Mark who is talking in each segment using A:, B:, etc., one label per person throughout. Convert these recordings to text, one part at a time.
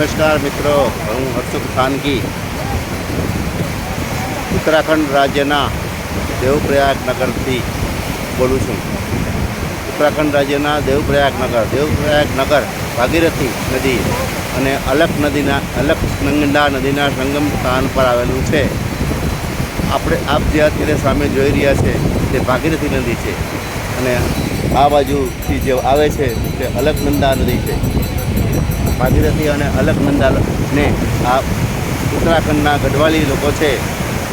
A: નમસ્કાર મિત્રો. હું હર્ષુખ ખાનગી. ઉત્તરાખંડ રાજ્યના દેવપ્રયાગ નગરથી બોલું છું. ઉત્તરાખંડ રાજ્યના દેવપ્રયાગ નગર દેવપ્રયાગ નગર ભાગીરથી નદી અને અલક નદીના અલક નંગંડા નદીના સંગમ સ્થાન પર આવેલું છે. આપણે, આપ જે અત્યારે સામે જોઈ રહ્યા છે, તે ભાગીરથી નદી છે. અને આ બાજુથી જે આવે છે, તે અલકનંદા નદી છે. ભાગીરથી અને અલકનંદાને આ ઉત્તરાખંડના ગઢવાલી લોકો છે,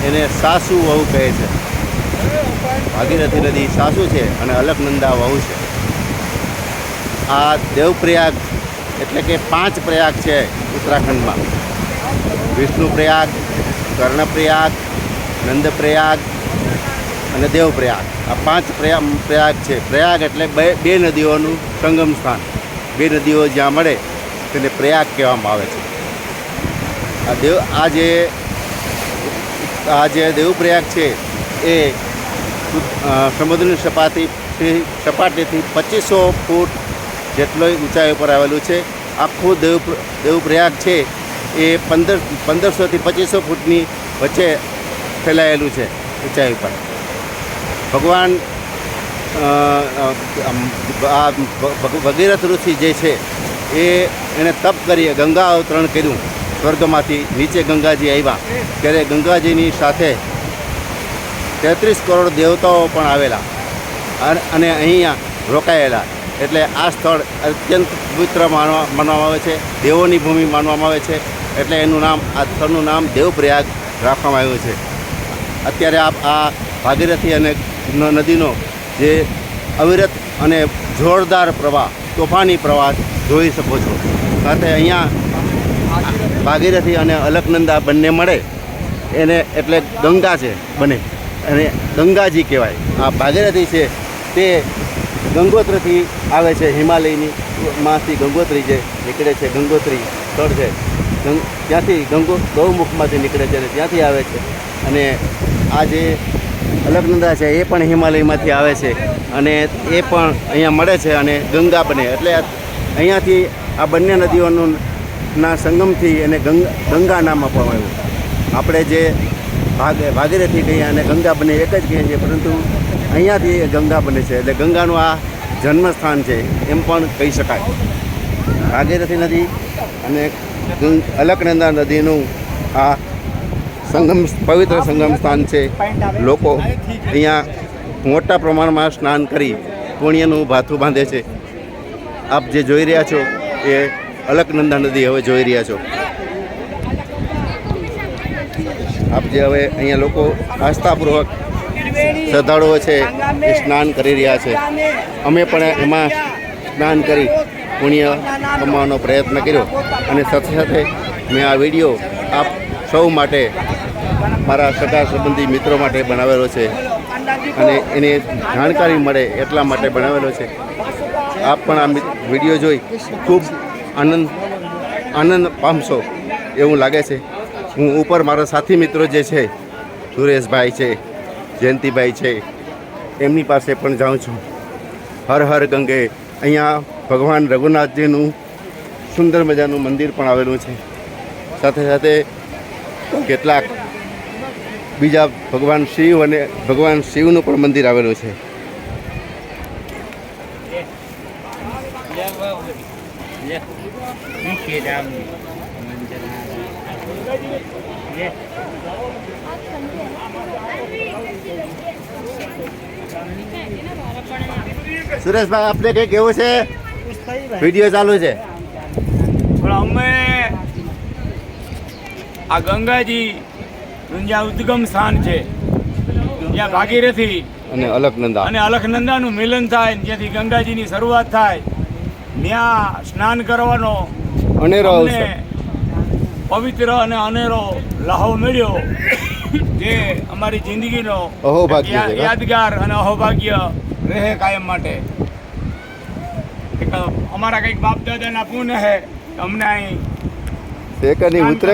A: એને સાસુ વહુ કહે છે. ભાગીરથી નદી સાસુ છે અને અલકનંદા વહુ છે. આ દેવપ્રયાગ એટલે કે પાંચ પ્રયાગ છે ઉત્તરાખંડમાં. વિષ્ણુ પ્રયાગ, કર્ણપ્રયાગ, નંદપ્રયાગ અને દેવપ્રયાગ. આ પાંચ પ્રયાગ પ્રયાગ છે. પ્રયાગ એટલે બે બે નદીઓનું સંગમ સ્થાન. બે નદીઓ જ્યાં મળે તેને પ્રયાગ કહેવામાં આવે છે. આ દેવ, આ જે આ જે દેવપ્રયાગ છે એ સમુદ્રની સપાટીથી સપાટીથી પચીસો ફૂટ જેટલો ઊંચાઈ ઉપર આવેલું છે. આખું દેવ, દેવપ્રયાગ છે એ પંદર, પંદરસોથી પચીસો ફૂટની વચ્ચે ફેલાયેલું છે ઊંચાઈ ઉપર. ભગવાન આ ભગ- ભગીરથ ઋષિ જે છે, એ એણે તપ કરી ગંગા અવતરણ કર્યું, સ્વર્ગમાંથી નીચે ગંગાજી આવ્યા. ત્યારે ગંગાજીની સાથે તેત્રીસ કરોડ દેવતાઓ પણ આવેલા અન- અહીંયા રોકાયેલા. એટલે આ સ્થળ અત્યંત પવિત્ર માનવા માનવામાં આવે છે, દેવોની ભૂમિ માનવામાં આવે છે, એટલે એનું નામ આ સ્થળનું નામ દેવપ્રયાગ રાખવામાં આવ્યું છે. અત્યારે આ ભાગીરથી અને નદીનો જે અવિરત અને જોરદાર પ્રવાહ, તોફાની પ્રવાહ જોઈ શકો છો. સાથે અહીંયા ભાગીરથી અને અલકનંદા બંને મળે. એને એટલે ગંગા છે બને. અને ગંગાજી કહેવાય. આ ભાગીરથી છે તે ગંગોત્રીથી આવે છે હિમાલયની માંથી ગંગોત્રી જે નીકળે છે, ગંગોત્રી સ્થળ છે. ત્યાંથી ગંગો ગૌમુખમાંથી નીકળે છે અને ત્યાંથી આવે છે. અને આ જે અલકનંદા છે, એ પણ હિમાલયમાંથી આવે છે અને એ પણ અહીંયા મળે છે અને ગંગા બને. એટલે અહીંયાથી આ બંને નદીઓનું ના સંગમથી એને ગંગા ગંગા નામ આપવામાં આવ્યું. આપણે જે ભાગ, ભાગીરથી કહીએ અને ગંગા બને એક જ કહીએ છીએ, પરંતુ અહીંયાથી ગંગા બને છે. એટલે ગંગાનું આ જન્મસ્થાન છે, એમ પણ કહી શકાય. ભાગીરથી નદી અને અલકનંદા નદીનું આ સંગમ પવિત્ર સંગમ સ્થાન છે. લોકો અહીંયા મોટા પ્રમાણમાં સ્નાન કરી પુણ્યનું ભાથું બાંધે છે. આપ જે જોઈ રહ્યા છો એ અલકનંદા નદી હવે જોઈ રહ્યા છો. આપ જે હવે અહીંયા લોકો આસ્થાપૂર્વક શ્રદ્ધાળુઓ છે એ સ્નાન કરી રહ્યા છે. અમે પણ એમાં સ્નાન કરી પુણ્ય કમાવાનો પ્રયત્ન કર્યો. અને સાથે સાથે મેં આ વીડિયો આપ સૌ માટે મારા સગા સંબંધી મિત્રો માટે બનાવેલો છે. અને એની જાણકારી મળે એટલા માટે બનાવેલો છે. આપ પણ આ વીડિયો જોઈ ખૂબ આનંદ આનંદ પામશો એવું લાગે છે. હું ઉપર મારા સાથી મિત્રો જે છે, સુરેશભાઈ છે, જયંતિભાઈ છે, એમની પાસે પણ જાઉં છું. હર હર ગંગે. અહીંયા ભગવાન રઘુનાથજીનું સુંદર મજાનું મંદિર પણ આવેલું છે. સાથે સાથે કેટલાક બીજા ભગવાન શિવ અને ભગવાન શિવનું પણ મંદિર આવેલું છે. સુરેશભાઈ આપણે કંઈ કેવું છે? વીડિયો ચાલુ છે.
B: પણ અમે આ ગંગાજી જ્યાં ઉદ્ગમ સ્થાન છે. જ્યાં ભાગીરથી
A: અને અલકનંદા.
B: અને અલખનંદાનું મિલન થાય ને જ્યાંથી ગંગાજીની શરૂઆત થાય. ત્યાં સ્નાન કરવાનો
A: અનેરો
B: પવિત્ર અને અનેરો લહાવ મળ્યો જે અમારી જિંદગીનો
A: અહોભાગ્ય
B: યાદગાર અને અહોભાગ્ય રહે કાયમ માટે. અમારા કંઈક બાપ દાદાના પુણ્ય હે અમને અહીં
A: ઉતરે